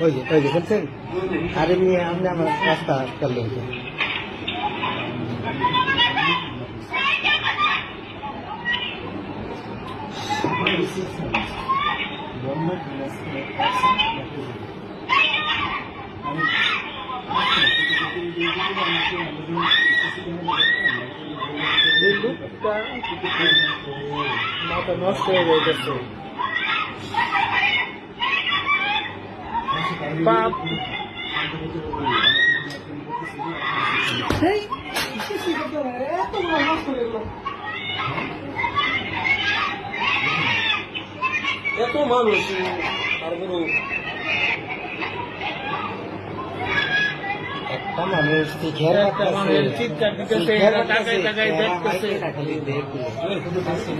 ওই যে ওই যে বলছেন আর এমনি আপনি আমার রাস্তা করলেন এই লোকটা dúvida, mata nossa pessoal? Papo. Ei, que se galera? É tomar nossa É tomando esse. Para মানুষ চিৎকার দিতেছে, দেখতেছে। খালি দেখতেছে